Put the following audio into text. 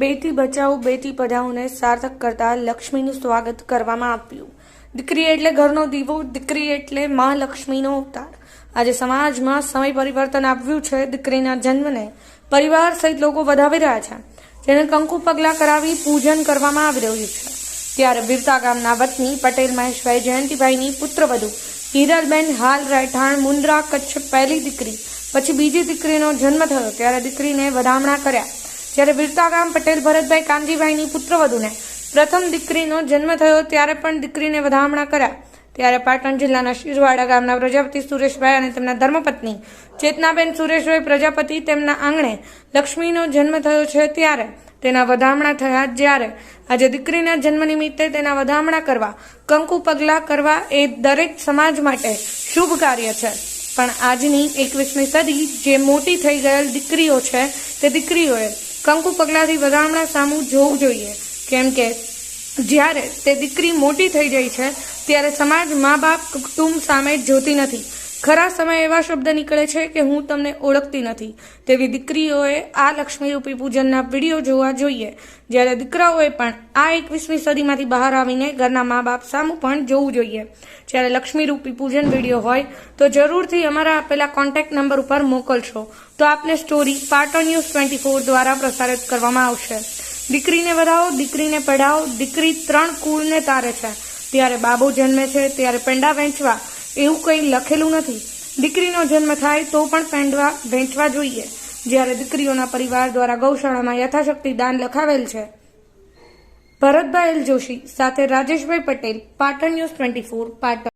બેટી બચાવો, બેટી પઢાઓને સાર્થક કરતા લક્ષ્મીનું સ્વાગત કરવામાં આવ્યું. દીકરી એટલે ઘરનો દીવો, દીકરી એટલે મા લક્ષ્મીનો અવતાર. આજે સમાજમાં સમય પરિવર્તન આવ્યું છે, દીકરીના જન્મને પરિવાર સહિત લોકો વધાવી રહ્યા છે. જેને કંકુ પગલા કરાવી પૂજન કરવામાં આવી રહ્યું છે. ત્યારે બિરતા ગામના વતની પટેલ મહેશભાઈ જયંતિભાઈની પુત્રવધુ હિરલબેન હાલ રહેઠાણ, મુન્દ્રા કચ્છ પહેલી દીકરી, પછી બીજી દીકરીનો જન્મ થયો. ત્યારે દીકરીને વધામણા કર્યા. જ્યારે બિરતા ગામ પટેલ ભરતભાઈ કાનજીભાઈની પુત્રવધુને પ્રથમ દીકરીનો જન્મ થયો ત્યારે પણ દીકરીને વધામણા કર્યા. ત્યારે પાટણ જિલ્લાના શિરવાડા ગામના પ્રજાપતિ સુરેશભાઈ અને તેમના ધર્મપત્ની ચેતનાબેન સુરેશભાઈ પ્રજાપતિ તેમના આંગણે લક્ષ્મીનો જન્મ થયો છે ત્યારે તેના વધામણા થયા જ્યારે આજે દીકરીના જન્મ નિમિત્તે તેના વધામણા કરવા, કંકુ પગલા કરવા એ દરેક સમાજ માટે શુભ કાર્ય છે. પણ આજની એકવીસમી સદી જે મોટી થઈ ગયેલ દીકરીઓ છે તે દીકરીઓએ કંકુ પગલાથી વધામણા સામું જોવું જોઈએ. કેમ કે, જ્યારે તે દીકરી મોટી થઈ જાય છે, ત્યારે સમાજ મા બાપ કુટુંબ સામે જોતી નથી. ખરા સમય એવા શબ્દ નીકળે છે કે હું તમને ઓળખતી નથી. તેવી દીકરીઓએ આ લક્ષ્મીરૂપી પૂજનના વીડિયો જોવા જોઈએ. જ્યારે દીકરાઓએ પણ આ એકવીસમી સદીમાંથી બહાર આવીને ઘરના મા બાપ સામું પણ જોવું જોઈએ. જ્યારે લક્ષ્મીરૂપી પૂજન વીડિયો હોય, તો જરૂરથી અમારા આપેલા કોન્ટેક્ટ નંબર ઉપર મોકલશો. તો આપને story Patan news twenty four દ્વારા પ્રસારિત કરવામાં આવશે. દીકરીને વધાવો, દીકરીને પઢાવો, દીકરી ત્રણ કુળને તારે છે. ત્યારે બાબુ જન્મે છે, ત્યારે પેંડા વેચવા એવું કંઈ લખેલું નથી. દીકરીનો જન્મ થાય તો પણ પેંડવા વેચવા જોઈએ. જ્યારે દીકરીઓના પરિવાર દ્વારા ગૌશાળામાં યથાશક્તિ દાન લખાવેલ છે. ભરતભાઈ જોશી સાથે Rajeshbhai Patel, Patan news twenty four, Patan.